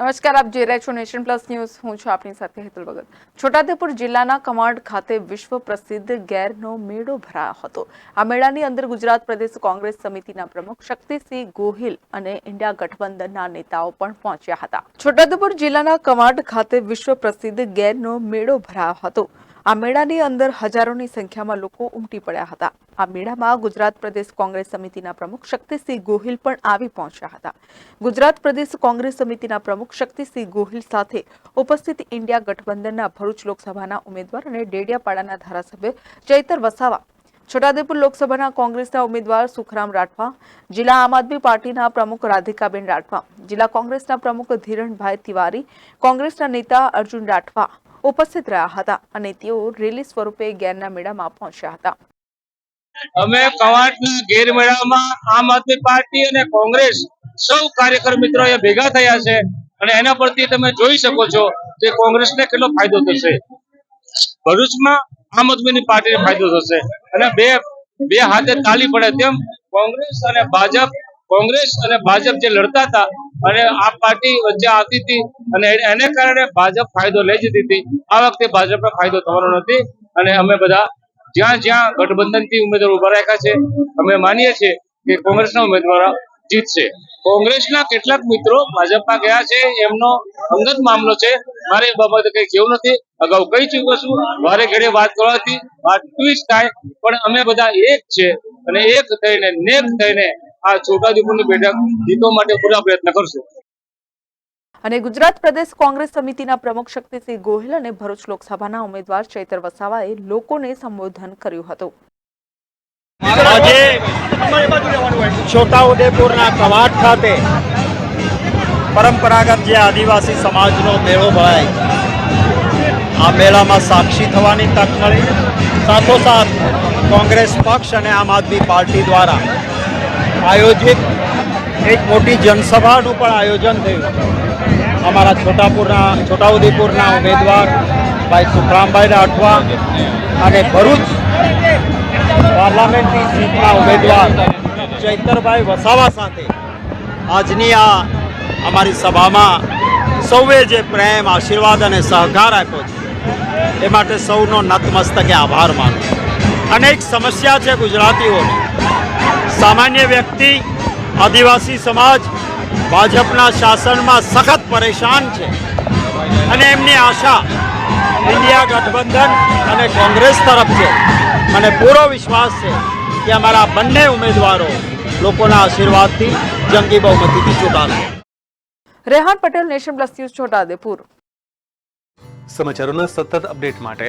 નમસ્કાર, આપ જોઈ રહ્યા છો નેશન પ્લસ ન્યૂઝ. હું છું આપની સાથે હેતુલ ભગત. છોટાઉદેપુર જિલ્લાના કમાડ ખાતે વિશ્વ પ્રસિદ્ધ ગેરનો મેળો ભરાયો હતો. આ મેળાની અંદર ગુજરાત પ્રદેશ કોંગ્રેસ સમિતિના પ્રમુખ શક્તિસિંહ ગોહિલ અને ઇન્ડિયા ગઠબંધનના નેતાઓ પણ પહોંચ્યા હતા. છોટાઉદેપુર જિલ્લાના કમાડ ખાતે વિશ્વ પ્રસિદ્ધ ગેરનો મેળો ભરાયો હતો. આ મેળાની અંદર હજારોની સંખ્યામાં લોકો ઉમટી પડ્યા હતા. આ મેળામાં ગુજરાત પ્રદેશ કોંગ્રેસ સમિતિના પ્રમુખ શક્તિસિંહ ગોહિલ પણ આવી પહોંચ્યા હતા. ગુજરાત પ્રદેશ કોંગ્રેસ સમિતિના પ્રમુખ શક્તિસિંહ ગોહિલ સાથે ઉપસ્થિત ઇન્ડિયા ગઠબંધનના ભરૂચ લોકસભાના ઉમેદવાર અને ડેડિયાપાડાના ધારાસભ્ય ચૈતર વસાવા છોટાદેપુર લોકસભાના કોંગ્રેસના ઉમેદવાર સુખરામ રાઠવા, જિલ્લા આમ આદમી પાર્ટીના પ્રમુખ રાધિકાબેન રાઠવા, જિલ્લા કોંગ્રેસના પ્રમુખ ધીરણભાઈ તિવારી, કોંગ્રેસના નેતા અર્જુન રાઠવા ઉપસ્થિત રહ્યા હતા અને તેઓ રેલી સ્વરૂપે ગેરના મેળામાં પહોંચ્યા હતા. અમે કવાંટના ગેરમેળામાં આમ આદમી પાર્ટી અને કોંગ્રેસ સૌ કાર્યકર મિત્રો અહીંયા ભેગા થયા છે અને એના પરથી તમે જોઈ શકો છો કે કોંગ્રેસને કેટલો ફાયદો થશે. ભરૂચમાં આમ આદમીની પાર્ટીને ફાયદો થશે. અને બે બે હાથે તાલી પડે તેમ કોંગ્રેસ અને ભાજપ, કોંગ્રેસ અને ભાજપ જે લડતા હતા અને આ પાર્ટી વચ્ચે આવતી હતી અને એને કારણે ભાજપ ફાયદો લઈ જતી હતી. આ વખતે ભાજપને ફાયદો થવાનો નથી અને અમે બધા જ્યાં જ્યાં ગઠબંધનથી ઉમેદવારો ઊભા રાખ્યા છે, અમે માનીએ છીએ કે કોંગ્રેસના ઉમેદવારો જીતશે. કોંગ્રેસના કેટલાક મિત્રો ભાજપમાં ગયા છે, એમનો અંગત મામલો છે. મારે એ બાબતે કઈ કેવું નથી. અગાઉ કહી ચૂક્યો છું વારે ઘડે વાત કરવાથી વાત ટ્વિસ્ટ થાય, પણ અમે બધા એક છે અને એક થઈને, નેક થઈને આ છોટાઉદેપુરની બેઠક જીતવા માટે પૂરા પ્રયત્ન કરશું. અને ગુજરાત પ્રદેશ કોંગ્રેસ સમિતિના પ્રમુખ શક્તિસિંહ ગોહિલ અને ભરૂચ લોકસભાના ઉમેદવાર ચૈતર વસાવાએ લોકોને સંબોધન કર્યું હતું. આજે છોટાઉદેપુરના કવાટ ખાતે પરંપરાગત જે આદિવાસી સમાજનો મેળો ભરાય આ મેળામાં સાક્ષી થવાની તક મળી. સાથોસાથ કોંગ્રેસ પક્ષ અને આમ આદમી પાર્ટી દ્વારા આયોજિત એક મોટી જનસભાનું પણ આયોજન થયું. અમારા છોટાપુરના, છોટાઉદેપુરના ઉમેદવાર ભાઈ સુખરામભાઈ રાઠવા અને ભરૂચ પાર્લામેન્ટની સીટના ઉમેદવાર ચૈતરભાઈ વસાવા સાથે આજની આ અમારી સભામાં સૌએ જે પ્રેમ, આશીર્વાદ અને સહકાર આપ્યો છે, એ માટે સૌનો નતમસ્તકે આભાર માનું અનેક સમસ્યા છે ગુજરાતીઓની. સામાન્ય વ્યક્તિ આદિવાસી સમાજ ભાજપના શાસનમાં સખત પરેશાન છે. અને એમની આશા ઇન્ડિયા ગઠબંધન અને કોંગ્રેસ તરફ છે. મને પૂરો વિશ્વાસ છે કે અમારા બંને ઉમેદવારો લોકોના આશીર્વાદથી જંગી બહુમતીથી ચૂંટાશે. Rehan Patel nation plus news Chhotaudepur. સમાચારોના સતત અપડેટ માટે